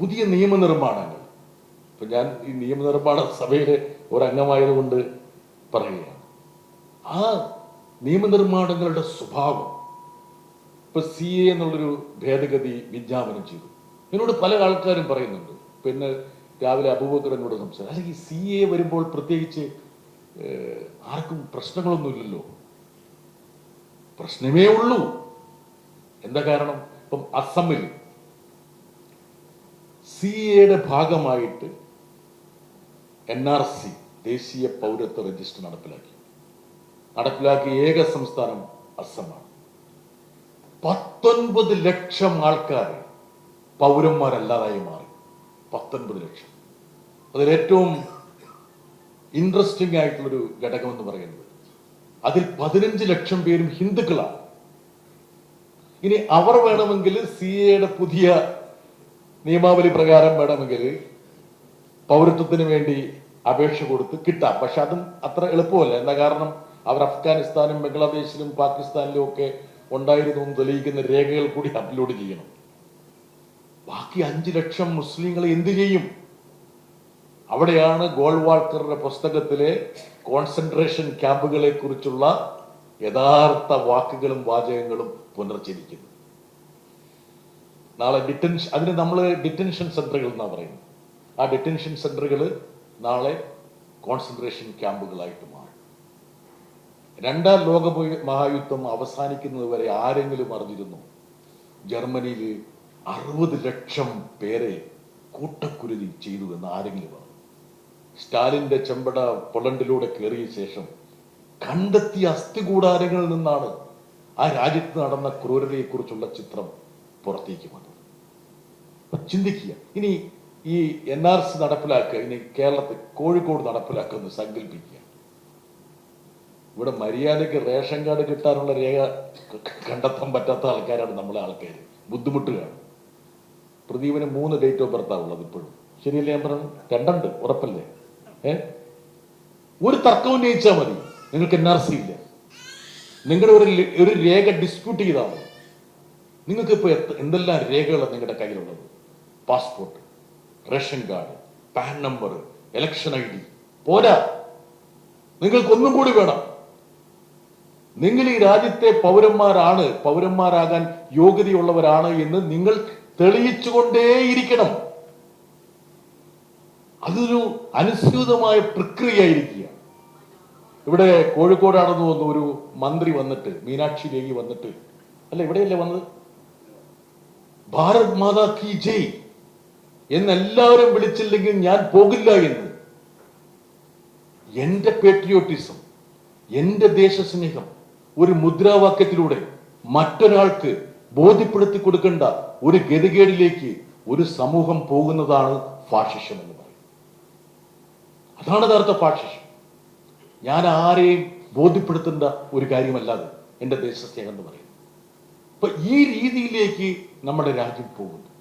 പുതിയ നിയമനിർമ്മാണങ്ങൾ. ഇപ്പൊ ഞാൻ ഈ നിയമനിർമ്മാണ സഭയിലെ ഒരംഗമായതുകൊണ്ട് പറയുകയാണ്. ആ നിയമനിർമ്മാണങ്ങളുടെ സ്വഭാവം ഇപ്പൊ സി എ എന്നുള്ളൊരു ഭേദഗതി വിജ്ഞാപനം ചെയ്തു. എന്നോട് പല ആൾക്കാരും പറയുന്നുണ്ട്. പിന്നെ രാവിലെ അബൂബക്കർ എന്നോട് സംസാരിച്ചു. അല്ലെങ്കിൽ സി എ വരുമ്പോൾ പ്രത്യേകിച്ച് ആർക്കും പ്രശ്നങ്ങളൊന്നുമില്ലല്ലോ. പ്രശ്നമേ ഉള്ളൂ. എന്താ കാരണം? ഇപ്പം അസമിൽ സി എയുടെ ഭാഗമായിട്ട് എൻ ആർ സി ദേശീയ പൗരത്വ രജിസ്റ്റർ നടപ്പിലാക്കി. നടപ്പിലാക്കിയ ഏക സംസ്ഥാനം അസമാണ്. പത്തൊൻപത് ലക്ഷം ആൾക്കാർ പൗരന്മാരല്ലാതായി മാറി. പത്തൊൻപത് ലക്ഷം. അതിലേറ്റവും ഇൻട്രസ്റ്റിംഗ് ആയിട്ടുള്ളൊരു ഘടകം എന്ന് പറയുന്നത് അതിൽ പതിനഞ്ച് ലക്ഷം പേരും ഹിന്ദുക്കളാണ്. ഇനി അവർ വേണമെങ്കിൽ സി എയുടെ പുതിയ നിയമാവലി പ്രകാരം വേണമെങ്കിൽ പൗരത്വത്തിന് വേണ്ടി അപേക്ഷ കൊടുത്ത് കിട്ടാം. പക്ഷെ അതും അത്ര എളുപ്പമല്ല. എന്താ കാരണം? അവർ അഫ്ഗാനിസ്ഥാനും ബംഗ്ലാദേശിലും പാകിസ്ഥാനിലും ഒക്കെ ഉണ്ടായിരുന്നു എന്ന് തെളിയിക്കുന്ന രേഖകൾ കൂടി അപ്ലോഡ് ചെയ്യണം. ബാക്കി അഞ്ചു ലക്ഷം മുസ്ലിങ്ങൾ എന്തു ചെയ്യും? അവിടെയാണ് ഗോൾവാൾക്കറുടെ പുസ്തകത്തിലെ കോൺസെൻട്രേഷൻ ക്യാമ്പുകളെ കുറിച്ചുള്ള യഥാർത്ഥ വാക്കുകളും വാചകങ്ങളും പുനർജനിക്കുന്നത് നാളെ ഡിറ്റൻഷൻ അതിന് നമ്മൾ ഡിറ്റൻഷൻ സെന്ററുകൾ എന്നാണ് പറയുന്നത്. ആ ഡിറ്റൻഷൻ സെന്ററുകൾ നാളെ കോൺസെൻട്രേഷൻ ക്യാമ്പുകളായിട്ട് മാറും. രണ്ടാം ലോക മഹായുദ്ധം അവസാനിക്കുന്നത് വരെ ആരെങ്കിലും അറിഞ്ഞിരുന്നു? ജർമ്മനിയിൽ അറുപത് ലക്ഷം പേരെ കൂട്ടക്കുരുതി ചെയ്തു എന്ന് ആരെങ്കിലും പറഞ്ഞു സ്റ്റാലിന്റെ ചെമ്പട പൊളണ്ടിലൂടെ കയറിയ ശേഷം കണ്ടെത്തിയ അസ്ഥികൂടാരങ്ങളിൽ നിന്നാണ് ആ രാജ്യത്ത് നടന്ന ക്രൂരതയെക്കുറിച്ചുള്ള ചിത്രം പുറത്തേക്ക് വന്നത് അപ്പൊ ചിന്തിക്കുക. ഇനി ഈ എൻ ആർ സി നടപ്പിലാക്കുക ഇനി കേരളത്തിൽ കോഴിക്കോട് നടപ്പിലാക്കുക എന്ന് സങ്കല്പിക്കുക. ഇവിടെ മര്യാദയ്ക്ക് റേഷൻ കാർഡ് കിട്ടാനുള്ള രേഖ കണ്ടെത്താൻ പറ്റാത്ത ആൾക്കാരാണ് നമ്മളെ ആൾക്കാർ ബുദ്ധിമുട്ടുകയാണ് പ്രദീപിന് മൂന്ന് ഡേറ്റ് ഓഫ് ബർത്താ ഉള്ളത് ഇപ്പോഴും. ശരിയല്ലേ ഞാൻ പറഞ്ഞു രണ്ടുണ്ട് ഉറപ്പല്ലേ? ഏ? ഒരു തർക്കം ഉന്നയിച്ചാൽ മതി. നിങ്ങൾക്ക് എൻ ആർ സി ഇല്ല. നിങ്ങളുടെ ഒരു ഒരു രേഖ ഡിസ്പ്യൂട്ട് ചെയ്താൽ മതി. നിങ്ങൾക്ക് ഇപ്പോൾ എന്തെല്ലാം രേഖകളാണ് നിങ്ങളുടെ കയ്യിലുള്ളത്? Passport ration card PAN number election I D. പോരാ. നിങ്ങൾക്ക് ഒന്നും കൂടി വേണം. നിങ്ങൾ ഈ രാജ്യത്തെ പൗരന്മാരാണ്. പൗരന്മാരാകാൻ യോഗ്യതയുള്ളവരാണ് എന്ന് നിങ്ങൾ തെളിയിച്ചുകൊണ്ടേയിരിക്കണം. അതൊരു അനുസ്യൂതമായ പ്രക്രിയയായിരിക്കുക. ഇവിടെ കോഴിക്കോടാണെന്ന് തോന്നുന്നു ഒരു മന്ത്രി വന്നിട്ട് മീനാക്ഷി ലേഖി വന്നിട്ട്. അല്ല ഇവിടെയല്ലേ വന്നത്? ഭാരത് മാതാ കി ജയ് എന്നെല്ലാവരും വിളിച്ചില്ലെങ്കിൽ ഞാൻ പോകില്ല എന്ന്. എന്റെ പേട്രിയോട്ടിസം എന്റെ ദേശസ്നേഹം ഒരു മുദ്രാവാക്യത്തിലൂടെ മറ്റൊരാൾക്ക് ബോധ്യപ്പെടുത്തി കൊടുക്കേണ്ട ഒരു ഗതികേടിലേക്ക് ഒരു സമൂഹം പോകുന്നതാണ് ഫാഷിഷം എന്ന് പറയും അതാണ് യഥാർത്ഥ ഫാഷിഷം ഞാൻ ആരെയും ബോധ്യപ്പെടുത്തേണ്ട ഒരു കാര്യമല്ലാതെ എന്റെ ദേശസ്നേഹം എന്ന് പറയുന്നത്. അപ്പൊ ഈ രീതിയിലേക്ക് നമ്മുടെ രാജ്യം പോകുന്നു.